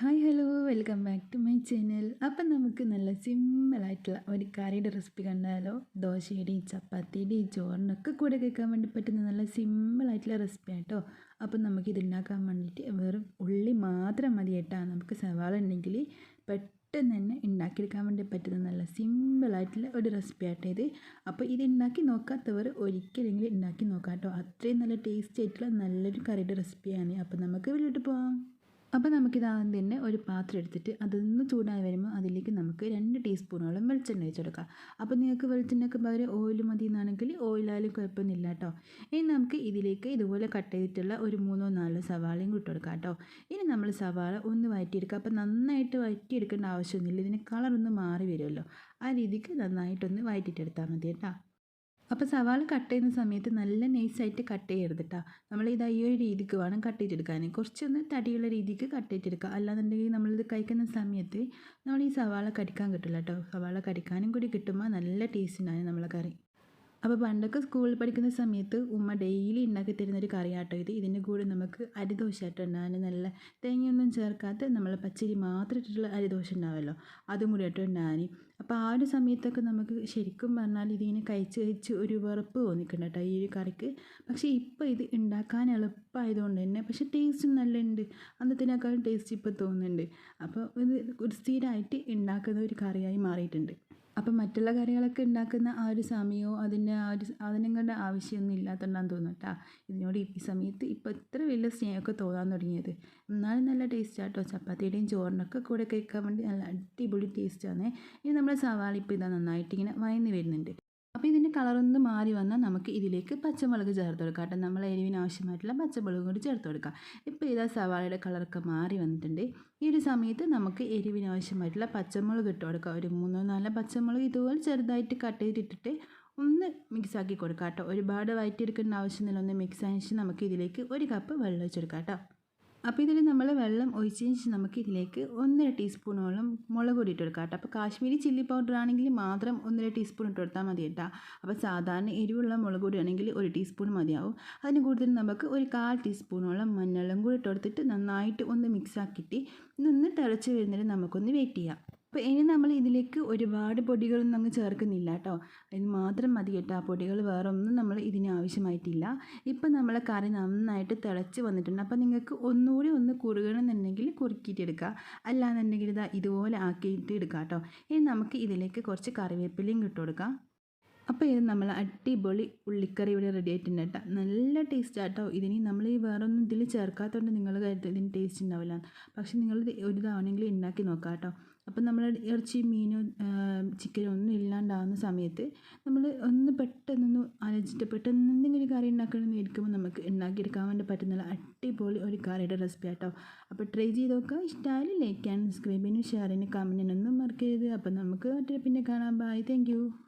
Hi hello welcome back to my channel. അപ്പം നമുക്ക് നല്ല സിമ്പിളായിട്ടുള്ള ഒരു കറിയുടെ റെസിപ്പി കണ്ടാലോ? ദോശയുടെയും ചപ്പാത്തിയുടെയും ചോറിനൊക്കെ കൂടെ കേൾക്കാൻ വേണ്ടി പറ്റുന്ന നല്ല സിമ്പിളായിട്ടുള്ള റെസിപ്പി ആട്ടോ. അപ്പം നമുക്ക് ഇതുണ്ടാക്കാൻ വേണ്ടിയിട്ട് വെറും ഉള്ളി മാത്രം മതി കേട്ടോ. നമുക്ക് സവാള ഉണ്ടെങ്കിൽ പെട്ടെന്ന് തന്നെ ഉണ്ടാക്കിയെടുക്കാൻ വേണ്ടി പറ്റുന്ന നല്ല സിമ്പിളായിട്ടുള്ള ഒരു റെസിപ്പി ആട്ടോ ഇത്. അപ്പോൾ ഇത് ഉണ്ടാക്കി നോക്കാത്തവർ ഒരിക്കലെങ്കിലും ഉണ്ടാക്കി നോക്കാം കേട്ടോ. അത്രയും നല്ല ടേസ്റ്റി ആയിട്ടുള്ള നല്ലൊരു കറിയുടെ റെസിപ്പിയാണ്. അപ്പോൾ നമുക്ക് വീട്ടിലോട്ട് പോകാം അപ്പോൾ നമുക്കിത് ആദ്യം തന്നെ ഒരു പാത്രം എടുത്തിട്ട് അതൊന്ന് ചൂടായി വരുമ്പോൾ അതിലേക്ക് നമുക്ക് രണ്ട് ടീസ്പൂണോളം വെളിച്ചെണ്ണ കൊടുക്കാം. അപ്പോൾ നിങ്ങൾക്ക് വെളിച്ചെണ്ണയ്ക്ക് പകരം ഓയിൽ മതി എന്നാണെങ്കിൽ ഓയിലായാലും കുഴപ്പമൊന്നുമില്ല കേട്ടോ. ഇനി നമുക്ക് ഇതിലേക്ക് ഇതുപോലെ കട്ട് ചെയ്തിട്ടുള്ള ഒരു മൂന്നോ നാലോ സവാളയും കൊടുക്കാം കേട്ടോ. ഇനി നമ്മൾ സവാള ഒന്ന് വഴറ്റിയെടുക്കുക. അപ്പോൾ നന്നായിട്ട് വഴറ്റിയെടുക്കേണ്ട ആവശ്യമൊന്നുമില്ല. ഇതിന് കളറൊന്ന് മാറി വരുമല്ലോ. ആ രീതിക്ക് നന്നായിട്ടൊന്ന് വഴറ്റിയിട്ടെടുത്താൽ മതി കേട്ടോ. അപ്പോൾ സവാള കട്ട് ചെയ്യുന്ന സമയത്ത് നല്ല നൈസായിട്ട് കട്ട് ചെയ്യരുത് കേട്ടോ നമ്മൾ ഇത് ഈ ഒരു രീതിക്ക് വേണം കട്ട് ചെയ്തെടുക്കാൻ കുറച്ചൊന്ന് തടിയുള്ള രീതിക്ക് കട്ട് ചെയ്തെടുക്കുക. അല്ലാന്നുണ്ടെങ്കിൽ നമ്മളിത് കഴിക്കുന്ന സമയത്ത് നമ്മൾ ഈ സവാള കടിക്കാൻ കിട്ടില്ല കേട്ടോ സവാള കടിക്കാനും കൂടി കിട്ടുമ്പോൾ നല്ല ടേസ്റ്റ് ഉണ്ടാകും നമ്മളെ കറി. അപ്പോൾ പണ്ടൊക്കെ സ്കൂളിൽ പഠിക്കുന്ന സമയത്ത് ഉമ്മ ഡെയിലി ഉണ്ടാക്കി തരുന്നൊരു കറിയാട്ടോ ഇത്. ഇതിന്റെ കൂടെ നമുക്ക് അരിദോശ ആട്ടോ ഉണ്ടാകാൻ നല്ല തേങ്ങയൊന്നും ചേർക്കാത്ത നമ്മൾ പച്ചരി മാത്രം ഇട്ടിട്ടുള്ള അരിദോശ ഉണ്ടാവുമല്ലോ അതും കൂടി ആട്ടോ ഉണ്ടാകാൻ അപ്പോൾ ആ ഒരു സമയത്തൊക്കെ നമുക്ക് ശരിക്കും പറഞ്ഞാൽ ഇതിങ്ങനെ കഴിച്ച് കഴിച്ച് ഒരു വെറുപ്പ് തോന്നിക്കുന്നുണ്ട് കേട്ടോ ഈ ഒരു കറിക്ക്. പക്ഷേ ഇപ്പോൾ ഇത് ഉണ്ടാക്കാൻ എളുപ്പമായതുകൊണ്ട് തന്നെ പക്ഷേ ടേസ്റ്റ് നല്ല ഉണ്ട് അന്നത്തിനേക്കാളും ടേസ്റ്റ് ഇപ്പോൾ തോന്നുന്നുണ്ട്. അപ്പോൾ ഇത് ഒരു സ്ഥിരമായിട്ട് ഉണ്ടാക്കുന്ന ഒരു കറിയായി മാറിയിട്ടുണ്ട്. അപ്പം മറ്റുള്ള കറികളൊക്കെ ഉണ്ടാക്കുന്ന ആ ഒരു സമയമോ അതിന്റെ ആ ഒരു അതിനെക്കൊണ്ട് ആവശ്യമൊന്നും ഇല്ലാത്തതുകൊണ്ടാന്ന് തോന്നുന്നു കേട്ടോ. ഇതിനോട് ഈ സമയത്ത് ഇപ്പോൾ ഇത്ര വലിയ സ്നേഹമൊക്കെ തോന്നാൻ തുടങ്ങിയത്. എന്നാലും നല്ല ടേസ്റ്റ് ആട്ടോ. ചപ്പാത്തിയുടെയും ചോറിനൊക്കെ കൂടെ കഴിക്കാൻ വേണ്ടി നല്ല അടിപൊളി ടേസ്റ്റാണ് ഇനി നമ്മുടെ സവാള ഇപ്പോൾ ഇതാ നന്നായിട്ട് ഇങ്ങനെ വയന്ന് വരുന്നുണ്ട്. അപ്പോൾ ഇതിന്റെ കളറൊന്ന് മാറി വന്നാൽ നമുക്ക് ഇതിലേക്ക് പച്ചമുളക് ചേർത്ത് കൊടുക്കാം കേട്ടോ. നമ്മൾ എരിവിന് ആവശ്യമായിട്ടുള്ള പച്ചമുളകും കൂടി ചേർത്ത് കൊടുക്കാം. ഇപ്പോൾ ഇതാ സവാളയുടെ കളറൊക്കെ മാറി വന്നിട്ടുണ്ട്. ഈ ഒരു സമയത്ത് നമുക്ക് എരിവിന് ആവശ്യമായിട്ടുള്ള പച്ചമുളക് ഇട്ട് കൊടുക്കാം. ഒരു മൂന്നോ നാലോ പച്ചമുളക് ഇതുപോലെ ചെറുതായിട്ട് കട്ട് ചെയ്തിട്ടിട്ട് ഒന്ന് മിക്സ് ആക്കി കൊടുക്കാം കേട്ടോ. ഒരുപാട് വയറ്റിയെടുക്കേണ്ട ആവശ്യമില്ല. ഒന്ന് മിക്സ് ആയിട്ട് നമുക്ക് ഇതിലേക്ക് ഒരു കപ്പ് വെള്ളം ഒഴിച്ചെടുക്കാം കേട്ടോ. അപ്പോൾ ഇതിൽ നമ്മൾ വെള്ളം ഒഴിച്ചതിന് നമുക്ക് ഇതിലേക്ക് ഒന്നര ടീസ്പൂണോളം മുളക് പൊടി ഇട്ട് കൊടുക്കാം കേട്ടോ. അപ്പോൾ കാശ്മീരി ചില്ലി പൗഡർ ആണെങ്കിൽ മാത്രം ഒന്നര ടീസ്പൂൺ ഇട്ട് കൊടുത്താൽ മതി കേട്ടോ. അപ്പോൾ സാധാരണ എരിവുള്ള മുളക് പൊടി ആണെങ്കിൽ ഒരു ടീസ്പൂൺ മതിയാവും. അതിന് കൂടുതൽ നമുക്ക് ഒരു കാൽ ടീസ്പൂണോളം മഞ്ഞളും കൂടി ഇട്ട് കൊടുത്തിട്ട് നന്നായിട്ട് ഒന്ന് മിക്സ് ആക്കിയിട്ട് നിന്ന് തിളച്ച് വരുന്നതിന് നമുക്കൊന്ന് വെയിറ്റ് ചെയ്യാം. അപ്പോൾ ഇനി നമ്മൾ ഇതിലേക്ക് ഒരുപാട് പൊടികളൊന്നും അങ്ങ് ചേർക്കുന്നില്ല കേട്ടോ. അതിന് മാത്രം മതി കേട്ടോ. ആ പൊടികൾ വേറെ ഒന്നും നമ്മൾ ഇതിന് ആവശ്യമായിട്ടില്ല. ഇപ്പം നമ്മളെ കറി നന്നായിട്ട് തിളച്ച് വന്നിട്ടുണ്ട്. അപ്പോൾ നിങ്ങൾക്ക് ഒന്നുകൂടി ഒന്ന് കുറുകണമെന്നുണ്ടെങ്കിൽ കുറുക്കിയിട്ടെടുക്കുക. അല്ലാന്നുണ്ടെങ്കിൽ ഇതാ ഇതുപോലെ ആക്കിയിട്ട് എടുക്കാം കേട്ടോ. ഇനി നമുക്ക് ഇതിലേക്ക് കുറച്ച് കറിവേപ്പിലയും ഇട്ട് കൊടുക്കാം. അപ്പോൾ ഇത് നമ്മൾ അടിപൊളി ഉള്ളിക്കറി ഇവിടെ റെഡി ആയിട്ടുണ്ട് കേട്ടോ. നല്ല ടേസ്റ്റ് ആട്ടോ ഇതിന് നമ്മൾ ഈ വേറൊന്നും ഇതിൽ ചേർക്കാത്തതുകൊണ്ട് നിങ്ങൾ കരുതും ഇതിന് ടേസ്റ്റ് ഉണ്ടാവില്ല പക്ഷേ നിങ്ങൾ ഒരു തവണയെങ്കിലും ഉണ്ടാക്കി നോക്കാം കേട്ടോ. അപ്പം നമ്മൾ ഇറച്ചി മീനോ ചിക്കനോ ഒന്നും ഇല്ലാണ്ടാവുന്ന സമയത്ത് നമ്മൾ ഒന്ന് പെട്ടെന്നൊന്ന് ആലോചിച്ചിട്ട് പെട്ടെന്ന് എന്തെങ്കിലും കറി ഉണ്ടാക്കണമെന്ന് ഇരിക്കുമ്പോൾ നമുക്ക് ഉണ്ടാക്കിയെടുക്കാൻ വേണ്ടി പറ്റുന്ന അടിപൊളി ഒരു കറിയുടെ റെസിപ്പി ആട്ടോ അപ്പോൾ ട്രൈ ചെയ്ത് നോക്കുക ഇഷ്ടമായാലും ലൈക്ക് ആൻഡ് സബ്സ്ക്രൈബ് ചെയ്യാനും ഷെയർ ചെയ്യാനും കമന്റിനൊന്നും മറക്കരുത്. അപ്പം നമുക്ക് പിന്നെ കാണാം. Bye thank